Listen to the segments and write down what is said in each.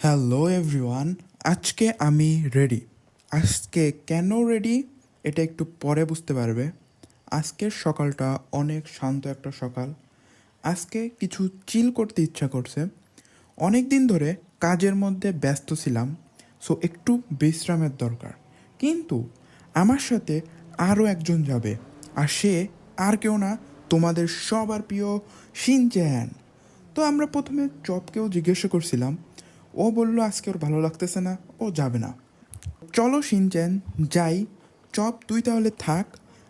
Hello everyone আজকে আমি ready আজকে কেন রেডি এটা একটু পরে বুঝতে পারবে। আজকের সকালটা অনেক শান্ত একটা সকাল। আজকে কিছু চিল করতে ইচ্ছা করছে। অনেক দিন ধরে কাজের মধ্যে ব্যস্ত ছিলাম সো একটু বিশ্রামের দরকার। কিন্তু আমার সাথে আরও একজন যাবে, আর সে আর কেউ না, তোমাদের সবার প্রিয় শিনচ্যান তো আমরা প্রথমে চপকেও জিজ্ঞাসা করছিলাম ও বলল আজকে ওর ভালো লাগতেছে না ও যাবে না। চলো শিনচ্যান যাই। চপ তুই তাহলে থাক।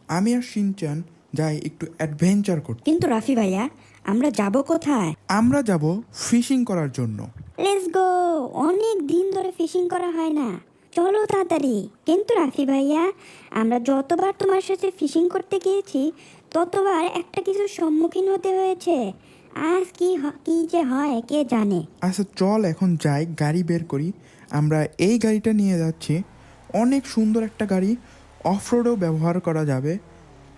আমি আর শিনচ্যান যাই একটু অ্যাডভেঞ্চার করতে। কিন্তু রাফি ভাইয়া আমরা যাব কোথায়? আমরা যাব ফিশিং করার জন্য। লেটস গো অনেক দিন ধরে ফিশিং করা হয় না। চলো তাড়াতাড়ি। কিন্তু রাফি ভাইয়া আমরা যতবার তোমার সাথে ফিশিং করতে গিয়েছি ততবার একটা কিছুর সম্মুখীন হতে হয়েছে। আজ কি কি যে হয়, কে জানে? আচ্ছা চল এখন যাই, গাড়ি বের করি। আমরা এই গাড়িটা নিয়ে যাচ্ছি। অনেক সুন্দর একটা গাড়ি। অফ রোডও ব্যবহার করা যাবে।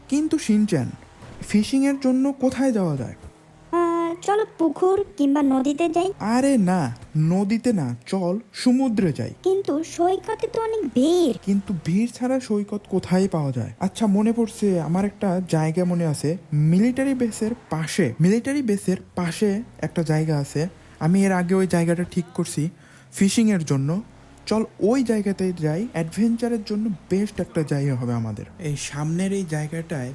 কিন্তু শিনচ্যান ফিশিংয়ের জন্য কোথায় যাওয়া যায়? চলো পুকুর কিংবা নদীতে যাই। আরে না নদীতে না চল সমুদ্রে যাই। কিন্তু সৈকতে তো অনেক ভিড়। কিন্তু ভিড় ছাড়া সৈকত কোথায় পাওয়া যায়? আচ্ছা মনে পড়ছে আমার একটা জায়গা মনে আছে মিলিটারি বেসের পাশে। মিলিটারি বেসের পাশে একটা জায়গা আছে। আমি এর আগে ওই জায়গাটা ঠিক করছি ফিশিং এর জন্য। চল ওই জায়গাতে যাই অ্যাডভেঞ্চারের জন্য বেস্ট একটা জায়গা হবে আমাদের। এই সামনের এই জায়গাটায়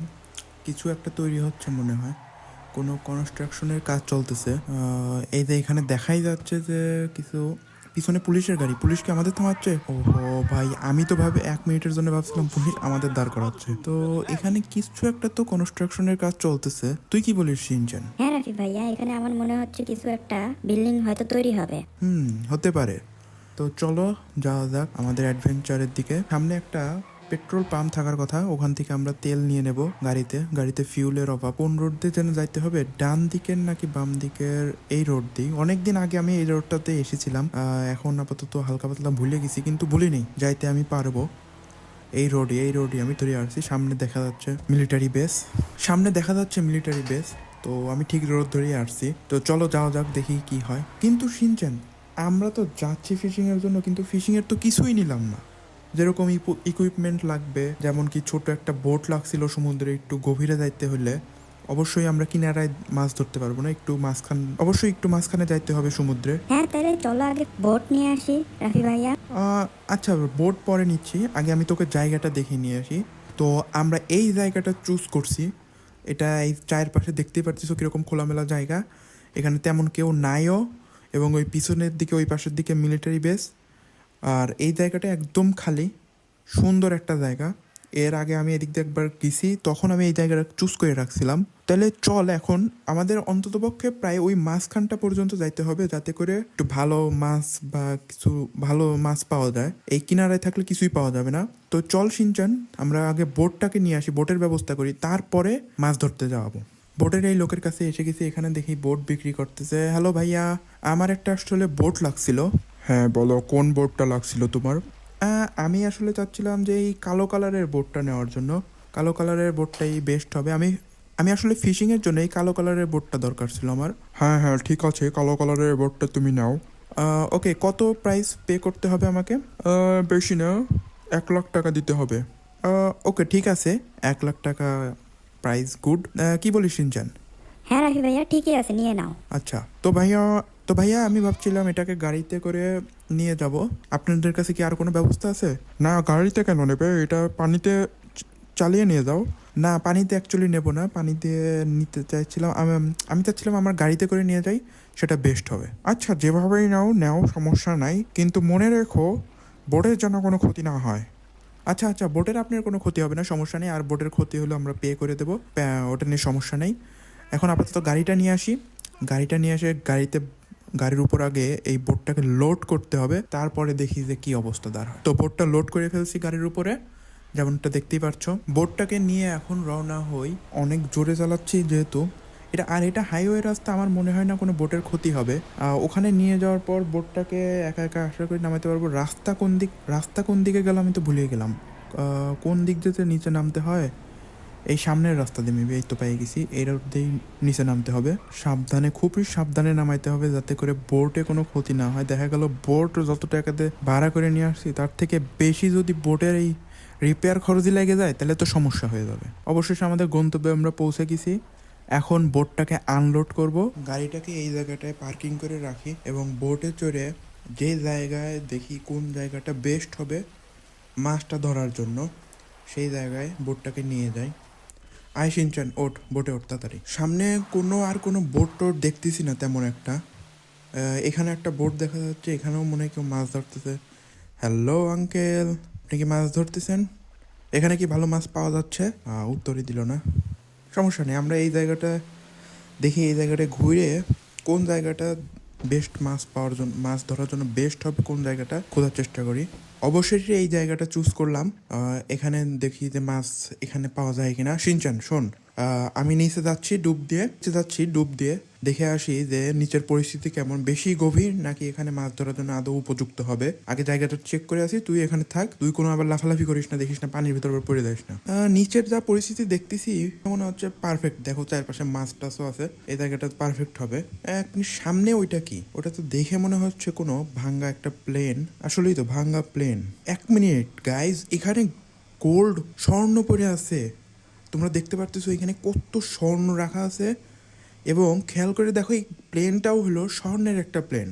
কিছু একটা তৈরি হচ্ছে মনে হয়। কোনো কনস্ট্রাকশনের কাজ চলতেছে। এই যে এখানে দেখাই যাচ্ছে যে কিছু পিছনে পুলিশের গাড়ি। পুলিশ কি আমাদের থামাচ্ছে? ওহো ভাই আমি তো ভাবে এক মিনিটের জন্য ভাবছিলাম পুলিশ আমাদের দাঁড় করাচ্ছে। তো এখানে কিছু একটা তো কনস্ট্রাকশনের কাজ চলতেছে। তুই কি বলিস সিনচান? হ্যাঁ রাফি ভাইয়া এখানে আমার মনে হচ্ছে কিছু একটা বিল্ডিং হয়তো তৈরি হবে। হুম হতে পারে। তো চলো যাওয়া যাক আমাদের অ্যাডভেঞ্চারের দিকে। সামনে একটা পেট্রোল পাম্প থাকার কথা, ওখান থেকে আমরা তেল নিয়ে নেব গাড়িতে। গাড়িতে ফিউলের অভাব। কোন রোড দিয়ে যেন যাইতে হবে? ডান দিকের নাকি বাম দিকের এই রোড দিয়ে? অনেকদিন আগে আমি এই রোডটাতে এসেছিলাম। এখন আপাতত হালকা পাতলা ভুলে গেছি, কিন্তু ভুলিনি। যাইতে আমি পারব। এই রোডে এই রোডে আমি ধরে আসছি। সামনে দেখা যাচ্ছে মিলিটারি বেস সামনে দেখা যাচ্ছে মিলিটারি বেস তো আমি ঠিক রোড ধরেই আসছি। তো চলো যাওয়া যাক, দেখি কি হয়। কিন্তু শুনছেন আমরা তো যাচ্ছি ফিশিং এর জন্য, কিন্তু ফিশিং এর তো কিছুই নিলাম না। যেরকম ইকুইপমেন্ট লাগবে যেমন কি ছোট একটা বোট লাগছিল সমুদ্রে একটু গভীরে যাইতে হলে অবশ্যই আমরা কিনারায় মাছ ধরতে পারব না একটু মাঝখান অবশ্যই একটু মাঝখানে যাইতে হবে সমুদ্রে। হ্যাঁ তাহলে চলো আগে বোট নিয়ে আসি রাফি ভাইয়া। আচ্ছা বোট পরে নিচ্ছি আগে আমি তোকে জায়গাটা দেখে নিয়ে আসি। তো আমরা এই জায়গাটা চুজ করছি এটা এই চায়ের পাশে দেখতেই পাচ্ছিস কীরকম খোলামেলা জায়গা। এখানে তেমন কেউ নাইও এবং ওই পিছনের দিকে ওই পাশের দিকে মিলিটারি বেস আর এই জায়গাটা একদম খালি, সুন্দর একটা জায়গা। এর আগে আমি এদিক দিয়ে একবার গেছি, তখন আমি এই জায়গাটা চুজ করে রাখছিলাম। তাহলে চল এখন, আমাদের অন্ততপক্ষে প্রায় ওই মাঝখানটা পর্যন্ত যাইতে হবে, যাতে করে একটু ভালো মাছ বা কিছু ভালো মাছ পাওয়া যায়। এই কিনারায় থাকলে কিছুই পাওয়া যাবে না। তো চল সিনচান, আমরা আগে বোটটাকে নিয়ে আসি, বোটের ব্যবস্থা করি, তারপরে মাছ ধরতে যাওয়াবো। বোটের এই লোকের কাছে এসে গেছি, এখানে দেখি বোট বিক্রি করতেছে। হ্যালো ভাইয়া, আমার একটা আসলে বোট লাগছিল। হ্যাঁ বলো কোন বোর্ডটা লাগছিল তোমার? আমি আসলে চাচ্ছিলাম যে এই কালো কালারের বোটটা নেওয়ার জন্য। কালো কালারের বোটটাই বেস্ট হবে। আমি আমি আসলে ফিশিংয়ের এর জন্য এই কালো কালারের বোটটা দরকার ছিল আমার। হ্যাঁ হ্যাঁ ঠিক আছে কালো কালারের বোটটা তুমি নাও। ওকে কত প্রাইস পে করতে হবে আমাকে? বেশি না এক লাখ টাকা দিতে হবে। ওকে ঠিক আছে এক লাখ টাকা প্রাইস গুড কি বলিস সিনচান? হ্যাঁ রাফি ভাইয়া ঠিকই আছে নিয়ে নাও। আচ্ছা তো ভাইয়া তো ভাইয়া, আমি ভাবছিলাম এটাকে গাড়িতে করে নিয়ে যাব। আপনাদের কাছে কি আর কোনো ব্যবস্থা আছে? না, গাড়িতে কেন নেবে? এটা পানিতে চালিয়ে নিয়ে যাও। না, পানিতে অ্যাকচুয়ালি নেব না। পানিতে নিতে চাইছিলাম, আমি- চাচ্ছিলাম আমার গাড়িতে করে নিয়ে যাই, সেটা বেস্ট হবে। আচ্ছা যেভাবেই নাও, নেও, সমস্যা নাই। কিন্তু মনে রেখো বোর্ডের যেন কোনো ক্ষতি না হয়। আচ্ছা আচ্ছা বোটের আপনার কোনো ক্ষতি হবে না, সমস্যা নেই। আর বোটের ক্ষতি হলে আমরা পে করে দেবো। ওটা নিয়ে সমস্যা নেই। এখন আপাতত গাড়িটা নিয়ে আসি। গাড়িটা নিয়ে এসে গাড়িতে গাড়ির উপর আগে এই বোটটাকে লোড করতে হবে, তারপরে দেখি যে কি অবস্থা দাঁড়ায়। তো বোটটা লোড করে ফেলছি গাড়ির উপরে, যেমনটা দেখতেই পাচ্ছ বোটটাকে নিয়ে এখন রওনা হই, অনেক জোরে চালাচ্ছি যেহেতু। এটা, আর এটা হাইওয়ে রাস্তা আমার মনে হয় না কোনো বোটের ক্ষতি হবে। ওখানে নিয়ে যাওয়ার পর বোটটাকে একা একা আশা করে নামাতে পারব। রাস্তা কোন দিক, রাস্তা কোন দিকে গেলাম আমি তো ভুলে গেলাম। কোন দিক যেতে নিচে নামতে হয়? এই সামনের রাস্তা দিয়ে মেবি এই তো পেয়ে গেছি। এই রোড দিয়েই নিচে নামতে হবে। সাবধানে, খুবই সাবধানে নামাইতে হবে যাতে করে বোটে কোনো ক্ষতি না হয়। দেখা গেল বোট যত টাকাতে ভাড়া করে নিয়ে আসছি, তার থেকে বেশি যদি বোটের এই রিপেয়ার খরচই লেগে যায়, তাহলে তো সমস্যা হয়ে যাবে। অবশেষে আমাদের গন্তব্যে আমরা পৌঁছে গেছি। এখন বোটটাকে আনলোড করব। গাড়িটাকে এই জায়গাটায় পার্কিং করে রাখি এবং বোটে চড়ে যে জায়গায় দেখি কোন জায়গাটা বেস্ট হবে, মাছটা ধরার জন্য সেই জায়গায় বোটটাকে নিয়ে যাই। আয় সিনচান, ওঠ, বোটে ওঠ তাড়াতাড়ি। সামনে কোনো আর কোনো বোট টোট দেখতেছি না তেমন একটা। এখানে একটা বোট দেখা যাচ্ছে, এখানেও মনে হয় কেউ মাছ ধরতেছে। হ্যালো আঙ্কেল আপনি কি মাছ ধরতেছেন? এখানে কি ভালো মাছ পাওয়া যাচ্ছে? উত্তরই দিল না। সমস্যা নেই, আমরা এই জায়গাটা দেখি, এই জায়গাটা ঘুরে কোন জায়গাটা বেস্ট মাছ পাওয়ার জন্য মাছ ধরার জন্য বেস্ট হবে কোন জায়গাটা? খোঁজার চেষ্টা করি। অবশেষে এই জায়গাটা চুজ করলাম। এখানে দেখি যে মাছ এখানে পাওয়া যায় কিনা। সিনচান, শোন। আমি নিচে যাচ্ছি, ডুব দিয়ে, নিচে যাচ্ছি, ডুব দিয়ে। দেখে আসি যে নিচের পরিস্থিতি কেমন, বেশি গভীর নাকি এখানে মাছ ধরার জন্য আদৌ উপযুক্ত হবে? আগে জায়গাটা চেক করে আসি, তুই এখানে থাক, তুই কোনো আবার লাফালাফি করিস না, দেখিস না, পানির ভিতর পড়ে যাস না। নিচের যা পরিস্থিতি দেখতেছি, মনে হচ্ছে পারফেক্ট দেখো চারপাশে মাছ টাছও আছে, এই জায়গাটা পারফেক্ট হবে। সামনে ওইটা কি? ওটা তো দেখে মনে হচ্ছে কোনো ভাঙ্গা একটা প্লেন আসলেই তো ভাঙ্গা প্লেন এক মিনিট গাইজ এখানে গোল্ড স্বর্ণ পড়ে আছে। তোমরা দেখতে পারতেছো এখানে কত স্বর্ণ রাখা আছে? এবং খেয়াল করে দেখো, এই প্লেনটাও হলো স্বর্ণের একটা প্লেন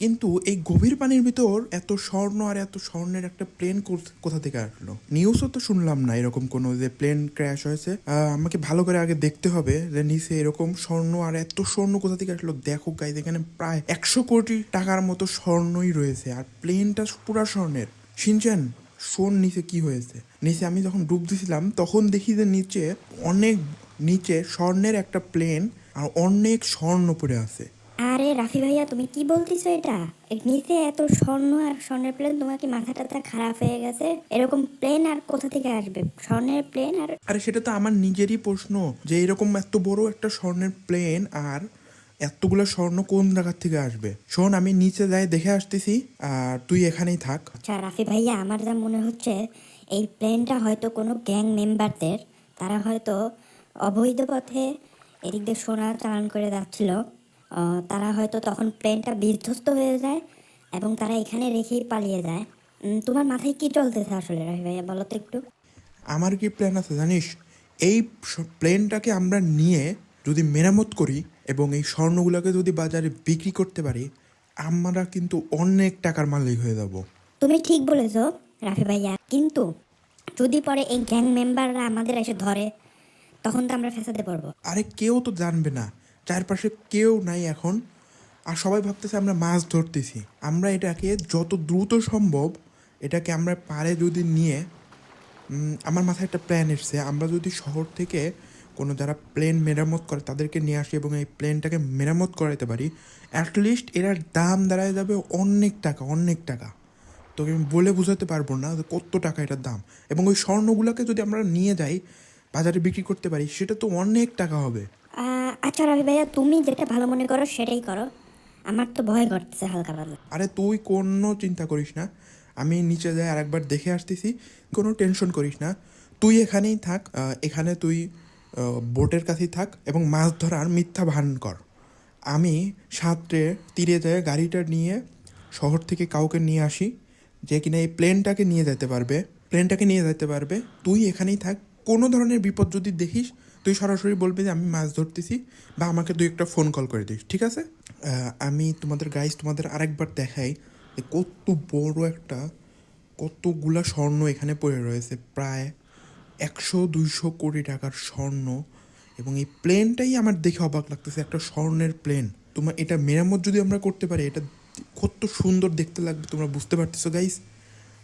কিন্তু এই গভীর পানির ভিতর এত স্বর্ণ আর এত স্বর্ণের একটা প্লেন কোথা থেকে আসলো? নিউজও তো শুনলাম না এরকম কোনো যে প্লেন ক্র্যাশ হয়েছে। আমাকে ভালো করে আগে দেখতে হবে যে নিচে এরকম স্বর্ণ আর এত স্বর্ণ কোথা থেকে আসলো? দেখো গাইজ এখানে প্রায় একশো কোটি টাকার মতো স্বর্ণই রয়েছে আর প্লেনটা পুরা স্বর্ণের। শুনছেন শোন নিচে কি হয়েছে? নিচে আমি যখন ডুব দিছিলাম, তখন দেখি যে নিচে অনেক নিচে স্বর্ণের একটা প্লেন আর অনেক স্বর্ণ পড়ে আছে। আরে রাফি ভাইয়া তুমি কি বলতেছো এটা? নিচে এত স্বর্ণ আর স্বর্ণের প্লেন তোমার কি মাথা টাথা খারাপ হয়ে গেছে? এরকম প্লেন আর কোথা থেকে আসবে? স্বর্ণের প্লেন আর আরে সেটা তো আমার নিজেরই প্রশ্ন যে এরকম এত বড় একটা স্বর্ণের প্লেন আর এতগুলো স্বর্ণ কোন জায়গার থেকে আসবে? শোন আমি নিচে যাই দেখে আসতেছি আর তুই এখানেই থাক। আচ্ছা রাফি ভাইয়া আমার যা মনে হচ্ছে এই প্লেনটা হয়তো কোনো গ্যাং মেম্বারদের তারা হয়তো অবৈধ পথে এদিক দিয়ে সোনা চালান করে যাচ্ছিল। তারা হয়তো তখন প্লেনটা বিধ্বস্ত হয়ে যায় এবং তারা এখানে রেখেই পালিয়ে যায়। তোমার মাথায় কি চলতেছে আসলে রাফি ভাইয়া? বলো তো একটু। আমার কি প্ল্যান আছে জানিস? এই প্লেনটাকে আমরা নিয়ে যদি মেরামত করি এবং এই স্বর্ণগুলোকে যদি বাজারে বিক্রি করতে পারি আমরা কিন্তু অনেক টাকার মালিক হয়ে যাব। তুমি ঠিক বলেছ রাফি ভাইয়া। কিন্তু যদি পরে এই গ্যাং মেম্বাররা আমাদের এসে ধরে তখন তো আমরা ফেসাতে পারব আরে কেউ তো জানবে না, চারপাশে কেউ নাই এখন। আর সবাই ভাবতেছে আমরা মাছ ধরতেছি। আমরা এটাকে যত দ্রুত সম্ভব এটাকে আমরা পারে যদি নিয়ে আমার মাথায় একটা প্ল্যান এসছে। আমরা যদি শহর থেকে কোনো যারা প্লেন মেরামত করে তাদেরকে নিয়ে আসি এবং এই প্লেনটাকে মেরামত করাইতে পারি অ্যাটলিস্ট এটার দাম দাঁড়ায় যাবে অনেক টাকা অনেক টাকা। তোকে আমি বলে বোঝাতে পারব না কত টাকা এটার দাম। এবং ওই স্বর্ণগুলোকে যদি আমরা নিয়ে যাই বাজারে বিক্রি করতে পারি সেটা তো অনেক টাকা হবে। আচ্ছা রবি ভাইয়া তুমি যেটা ভালো মনে করো সেটাই করো। আমার তো ভয় করতেছে হালকা পাতলা। আরে তুই কোনো চিন্তা করিস না আমি নিচে যাই আরেকবার দেখে আসতেছি কোনো টেনশন করিস না। তুই এখানেই থাক এখানে তুই বোটের কাছেই থাক এবং মাছ ধরার মিথ্যা ভান কর। আমি সাঁতরে তীরে যায় গাড়িটা নিয়ে শহর থেকে কাউকে নিয়ে আসি যে কিনা এই প্লেনটাকে নিয়ে যেতে পারবে প্লেনটাকে নিয়ে যেতে পারবে। তুই এখানেই থাক কোনো ধরনের বিপদ যদি দেখিস, তুই সরাসরি বলবি যে আমি মাছ ধরতেছি বা আমাকে তুই একটা ফোন কল করে দিস, ঠিক আছে? আমি তোমাদের গাইজ তোমাদের আরেকবার দেখাই কত বড় একটা, কতগুলা স্বর্ণ এখানে পড়ে রয়েছে, প্রায় একশো দুইশো কোটি টাকার স্বর্ণ এবং এই প্লেনটাই আমার দেখে অবাক লাগতেছে, একটা স্বর্ণের প্লেন তোমার এটা মেরামত যদি আমরা করতে পারি, এটা কত সুন্দর দেখতে লাগবে, তোমরা বুঝতে পারতেছো গাইস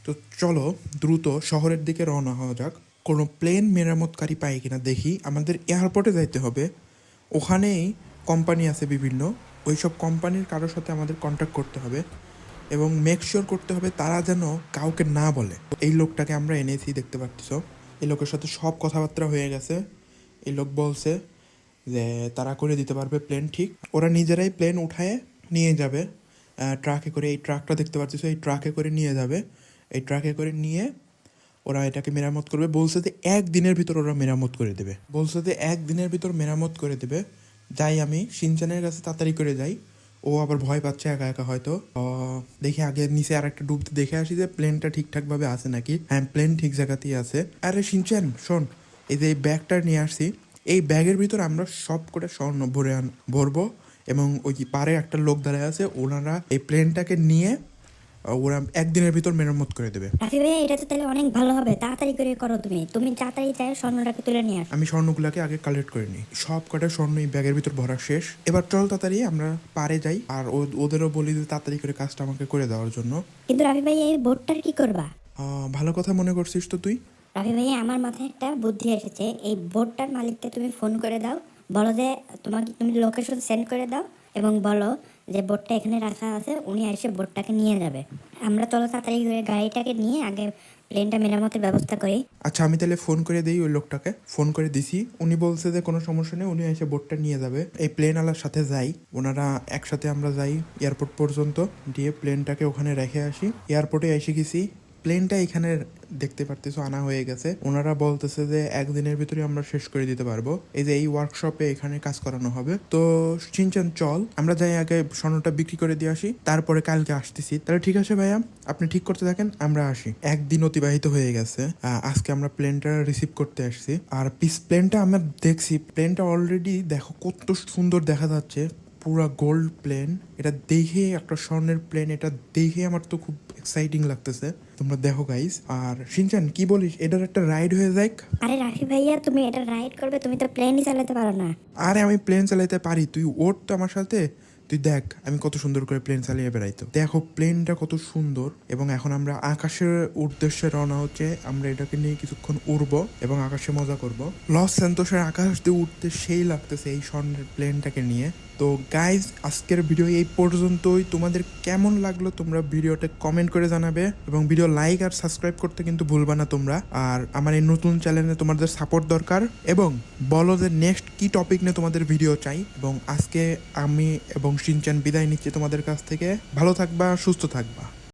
তো চলো, দ্রুত শহরের দিকে রওনা হওয়া যাক। কোনো প্লেন মেরামতকারী পাই কিনা দেখি। আমাদের এয়ারপোর্টে যাইতে হবে। ওখানেই কোম্পানি আছে বিভিন্ন। ওই সব কোম্পানির কারোর সাথে আমাদের কন্ট্যাক্ট করতে হবে এবং মেক শিওর করতে হবে তারা যেন কাউকে না বলে। এই লোকটাকে আমরা এনেছি, দেখতে পাচ্ছ। এই লোকের সাথে সব কথাবার্তা হয়ে গেছে। এই লোক বলছে যে, তারা করে দিতে পারবে প্লেন ঠিক। ওরা নিজেরাই প্লেন উঠায় নিয়ে যাবে। ট্রাকে করে এই ট্রাকটা দেখতে পাচ্ছিস এই ট্রাকে করে নিয়ে যাবে। এই ট্রাকে করে নিয়ে ওরা এটাকে মেরামত করবে। বলছে যে একদিনের ভিতর ওরা মেরামত করে দেবে। বলছে যে একদিনের ভিতর মেরামত করে দেবে। যাই আমি সিনচানের কাছে তাড়াতাড়ি করে যাই। ও আবার ভয় পাচ্ছে একা একা হয়তো। দেখি আগে নিচে আর একটা ডুব দেখে আসি যে, প্লেনটা ঠিকঠাক ভাবে আছে নাকি? হ্যাঁ প্লেন ঠিক জায়গাতেই আছে। আরে সিনচান, শোন, এই যে এই ব্যাগটা নিয়ে আসছি এই ব্যাগের ভিতর আমরা সব করে স্বর্ণ ভরে আন, ভরবো এবং ওই পারে একটা লোক দাঁড়ায় আছে, ওনারা এই প্লেনটাকে নিয়ে ওরা একদিনের ভিতর মেরামত করে দেবে। রাফি ভাইয়া এটা তো তাহলে অনেক ভালো হবে। তাড়াতাড়ি করে করো তুমি। তুমি তাড়াতাড়ি চাই স্বর্ণটাকে তুলে নিয়ে আসো। আমি স্বর্ণগুলোকে আগে কালেক্ট করে নিই। সব কটা স্বর্ণ এই ব্যাগের ভিতর ভরা শেষ। এবার চল তাড়াতাড়ি আমরা পারে যাই। আর ওদেরও বলি যে তাড়াতাড়ি করে কাজটা আমাকে করে দেওয়ার জন্য। কিন্তু রাফি ভাইয়া এই বোটটার কি করবা? ভালো কথা মনে করছিস তো তুই? রাফি ভাইয়া আমার মাথায় একটা বুদ্ধি এসেছে। এই বোটটার মালিককে তুমি ফোন করে দাও। বলো যে তোমাকে তুমি লোকেশন সেন্ড করে দাও এবং বলো যে বোটটা এখানে রাখা আছে, উনি এসে বোটটাকে নিয়ে যাবে। আমরা চলো তাড়াতাড়ি গাড়িটাকে নিয়ে আগে প্লেনটা মেরামতের ব্যবস্থা করি। আচ্ছা আমি তাহলে ফোন করে দিই ওই লোকটাকে। ফোন করে দিছি। উনি বলছে যে কোনো সমস্যা নেই, উনি এসে বোটটা নিয়ে যাবে। এই প্লেন আলার সাথে যাই। ওনারা একসাথে আমরা যাই এয়ারপোর্ট পর্যন্ত। দিয়ে প্লেনটাকে ওখানে রেখে আসি। এয়ারপোর্টে এসে গেছি। প্লেনটা এখানে দেখতে পারতেছো, আনা হয়ে গেছে। ওনারা বলতেছে যে একদিনের ভিতরে আমরা শেষ করে দিতে পারব। এই যে, এই ওয়ার্কশপে এখানে কাজ করানো হবে। তো চিনচান চল। আমরা যাই আগে স্বর্ণটা বিক্রি করে দিয়ে আসি। তারপরে কালকে আসতেছি। তাহলে ঠিক আছে ভাইয়া, আপনি ঠিক করতে থাকেন, আমরা আসি। একদিন অতিবাহিত হয়ে গেছে। আজকে আমরা প্লেনটা রিসিভ করতে আসছি। আর পিস, প্লেনটা আমরা দেখছি। প্লেনটা অলরেডি দেখো, কত সুন্দর দেখা যাচ্ছে। পুরা গোল্ড প্লেন এটা দেখে একটা স্বর্ণের প্লেন এটা দেখে আমার তো খুব এক্সাইটিং লাগতেছে। তোমরা দেখো গাইস আর সিনচান কি বলিস? এটার একটা রাইড হয়ে যাক। আরে রাফি ভাইয়া তুমি এটা রাইড করবে তুমি তো প্লেনই চালাতে পারো না। আরে আমি প্লেন চালাতে পারি। তুই ওঠ তো আমার সাথে। তুই দেখ আমি কত সুন্দর করে প্লেন চালিয়ে বেড়াইতো দেখো প্লেনটা কত সুন্দর। এবং এখন আমরা আকাশের উদ্দেশ্যে রওনা হচ্ছে। আমরা এটাকে নিয়ে কিছুক্ষণ উড়বো এবং আকাশে মজা করব। লস স্যান্তোসের আকাশ দিয়ে উঠতে সেই লাগতেছে এই স্বর্ণের প্লেনটাকে নিয়ে। তো গাইজ আজকের ভিডিও এই পর্যন্তই। তোমাদের কেমন লাগল তোমরা ভিডিওটা কমেন্ট করে জানাবে এবং ভিডিও লাইক আর সাবস্ক্রাইব করতে কিন্তু ভুলবা না তোমরা। আর আমার এই নতুন চ্যানেলে তোমাদের সাপোর্ট দরকার এবং বলো যে নেক্সট কি টপিক নিয়ে তোমাদের ভিডিও চাই এবং আজকে আমি এবং সিনচান বিদায় নিচ্ছি তোমাদের কাছ থেকে। ভালো থাকবা, সুস্থ থাকবা।